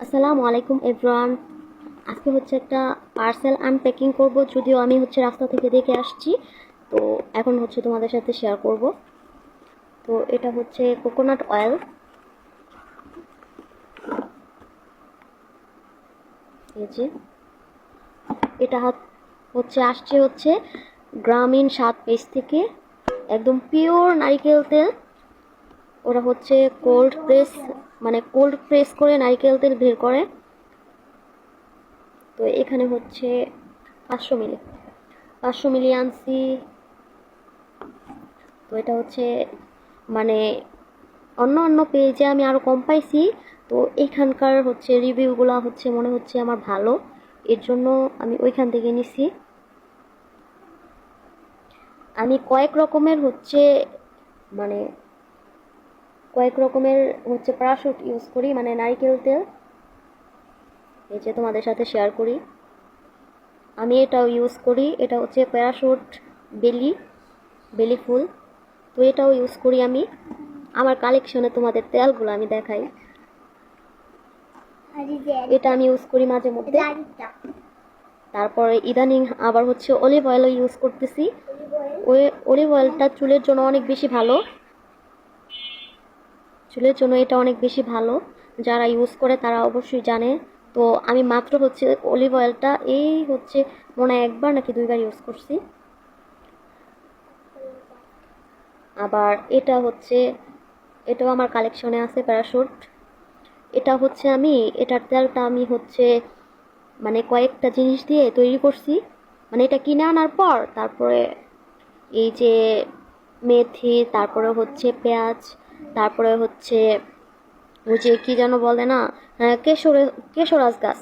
আসসালামু আলাইকুম এভরান আজকে হচ্ছে একটা পার্সেল আনপ্যাকিং করব, যদিও আমি হচ্ছে রাস্তা থেকে দেখে আসছি। তো এখন হচ্ছে তোমাদের সাথে শেয়ার করব। তো এটা হচ্ছে কোকোনাট অয়েল। এটা হচ্ছে আসছে হচ্ছে গ্রামীণ স্বাদ পেজ থেকে। একদম পিওর নারিকেল তেল। ওরা হচ্ছে কোল্ড প্রেস মানে কোল্ড প্রেস করে নারকেল তেল বের করে। তো এখানে হচ্ছে পাঁচশো মিলি পাঁচশো মিলি আনছি। তো এটা হচ্ছে মানে অন্য অন্য পেজে আমি আরও কম পাইছি। তো এখানকার হচ্ছে রিভিউগুলো হচ্ছে মনে হচ্ছে আমার ভালো। এর জন্য আমি ওইখান থেকে নিছি। আমি কয়েক রকমের হচ্ছে মানে কয়েক রকমের হচ্ছে প্যারাশুট ইউজ করি মানে নারকেল তেল। এই যে তোমাদের সাথে শেয়ার করি। আমি এটাও ইউজ করি এটা হচ্ছে প্যারাশুট বেলি বেলি ফুল। তো এটাও ইউজ করি আমি। আমার কালেকশনে তোমাদের তেলগুলো আমি দেখাই। এটা আমি ইউজ করি মাঝে মধ্যে। তারপরে ইদানিং আবার হচ্ছে অলিভ অয়েলও ইউজ করতেছি। ওই অলিভ অয়েলটা চুলের জন্য অনেক বেশি ভালো। চুলের জন্য এটা অনেক বেশি ভালো। যারা ইউজ করে তারা অবশ্যই জানে। তো আমি মাত্র হচ্ছে অলিভ অয়েলটা এই হচ্ছে মনে হয় একবার নাকি দুইবার ইউজ করছি। আবার এটা হচ্ছে, এটাও আমার কালেকশনে আছে প্যারাশুট এটা হচ্ছে আমি, এটার তেলটা আমি হচ্ছে মানে কয়েকটা জিনিস দিয়ে তৈরি করছি। মানে এটা কিনে আনার পর, তারপরে এই যে মেথি, তারপরে হচ্ছে পেঁয়াজ তারপরে হচ্ছে ওই যে কী যেন বলে না কেশরে কেশরাজ গাছ।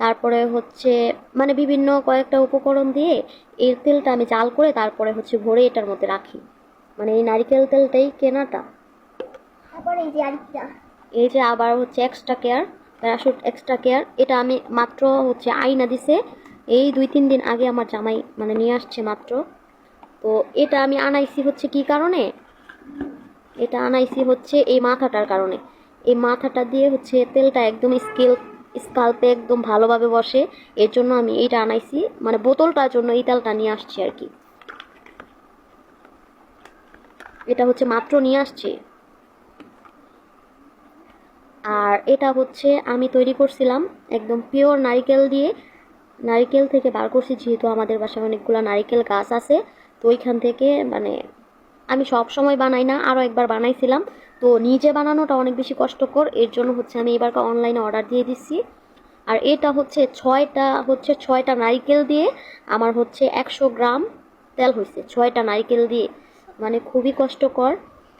তারপরে হচ্ছে মানে বিভিন্ন কয়েকটা উপকরণ দিয়ে এর তেলটা আমি চাল করে তারপরে হচ্ছে ভরে এটার মধ্যে রাখি। মানে এই নারিকেল তেলটাই কেনাটা। এই যে এই যে আবার হচ্ছে extra care Parachute extra care এটা আমি মাত্র হচ্ছে আইনা দিছে। এই দুই তিন দিন আগে আমার জামাই মানে নিয়ে আসছে মাত্র। তো এটা আমি আনাইছি হচ্ছে কি কারণে? এটা আনাইছি হচ্ছে এই মাথাটার কারণে। এই মাথাটা দিয়ে হচ্ছে তেলটা একদম স্কেল, স্কাল্পে একদম ভালোভাবে বসে। এর জন্য আমি এইটা আনাইছি মানে বোতলটার জন্য এই তেলটা নিয়ে আসছি আর কি। এটা হচ্ছে মাত্র নিয়ে আসছি। আর এটা হচ্ছে আমি তৈরি করছিলাম একদম পিওর নারিকেল দিয়ে। নারিকেল থেকে বার করছি, যেহেতু আমাদের বাসায় অনেকগুলো নারিকেল গাছ আছে, তো ওইখান থেকে মানে আমি সব সময় বানাই না আরও একবার বানাইছিলাম। তো নিজে বানানোটা অনেক বেশি কষ্টকর। এর জন্য হচ্ছে আমি এবার অনলাইনে অর্ডার দিয়ে দিচ্ছি। আর এটা হচ্ছে ছয়টা হচ্ছে ছয়টা নারিকেল দিয়ে আমার হচ্ছে একশো গ্রাম তেল হয়েছে। ছয়টা নারিকেল দিয়ে। মানে খুবই কষ্টকর।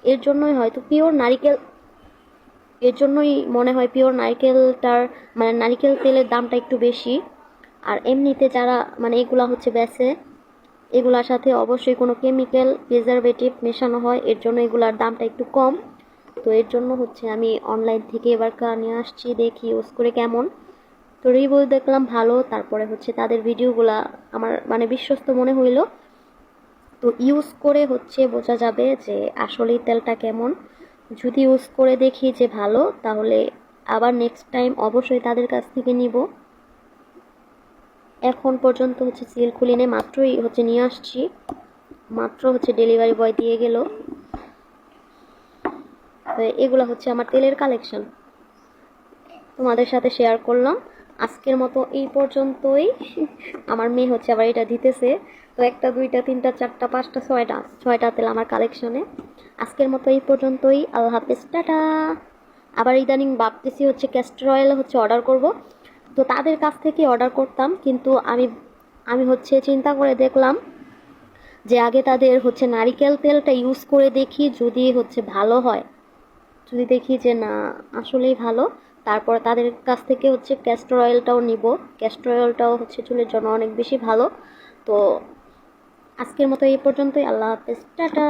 এর জন্যই হয়তো পিওর নারিকেল, এর জন্যই মনে হয় পিওর নারকেলটার মানে নারিকেল তেলের দামটা একটু বেশি। আর এমনিতে যারা মানে এগুলা হচ্ছে বেচে এগুলার সাথে অবশ্যই কোনো কেমিক্যাল প্রিজারভেটিভ মেশানো হয়, এর জন্য এগুলার দামটা একটু কম। তো এর জন্য হচ্ছে আমি অনলাইন থেকে এবার নিয়ে আসছি, দেখি ইউজ করে কেমন। তো রিভিউ দেখলাম ভালো, তারপরে হচ্ছে তাদের ভিডিওগুলা আমার মানে বিশ্বস্ত মনে হইল। তো ইউজ করে হচ্ছে বোঝা যাবে যে আসলেই তেলটা কেমন। যদি ইউজ করে দেখি যে ভালো, তাহলে আবার নেক্সট টাইম অবশ্যই তাদের কাছ থেকে নিব। এখন পর্যন্ত হচ্ছে সিল খুলিনে, মাত্রই হচ্ছে নিয়ে আসছি। মাত্র হচ্ছে ডেলিভারি বয় দিয়ে গেল। তো এগুলো হচ্ছে আমার তেলের কালেকশন তোমাদের সাথে শেয়ার করলাম। আজকের মতো এই পর্যন্তই। আমার মেয়ে হচ্ছে আবার এটা দিতেছে। তো একটা, দুইটা, তিনটা, চারটা, পাঁচটা, ছয়টা ছয়টা তেল আমার কালেকশনে আজকের মতো এই পর্যন্তই। আল্লাহ হাফেজ। টাটা। আবার ইদানিং ভাবতেছি হচ্ছে ক্যাস্টর অয়েল হচ্ছে অর্ডার করব। তো তাদের কাছ থেকে অর্ডার করতাম, কিন্তু আমি আমি হচ্ছে চিন্তা করে দেখলাম যে আগে তাদের হচ্ছে নারিকেল তেলটা ইউজ করে দেখি যদি হচ্ছে ভালো হয়। যদি দেখি যে না, আসলেই ভালো, তারপর তাদের কাছ থেকে হচ্ছে ক্যাস্টর অয়েলটাও নিব। ক্যাস্টর অয়েলটাও হচ্ছে চুলের জন্য অনেক বেশি ভালো। তো আজকের মতো এই পর্যন্তই, আল্লাহ হাফেজ, টাটা।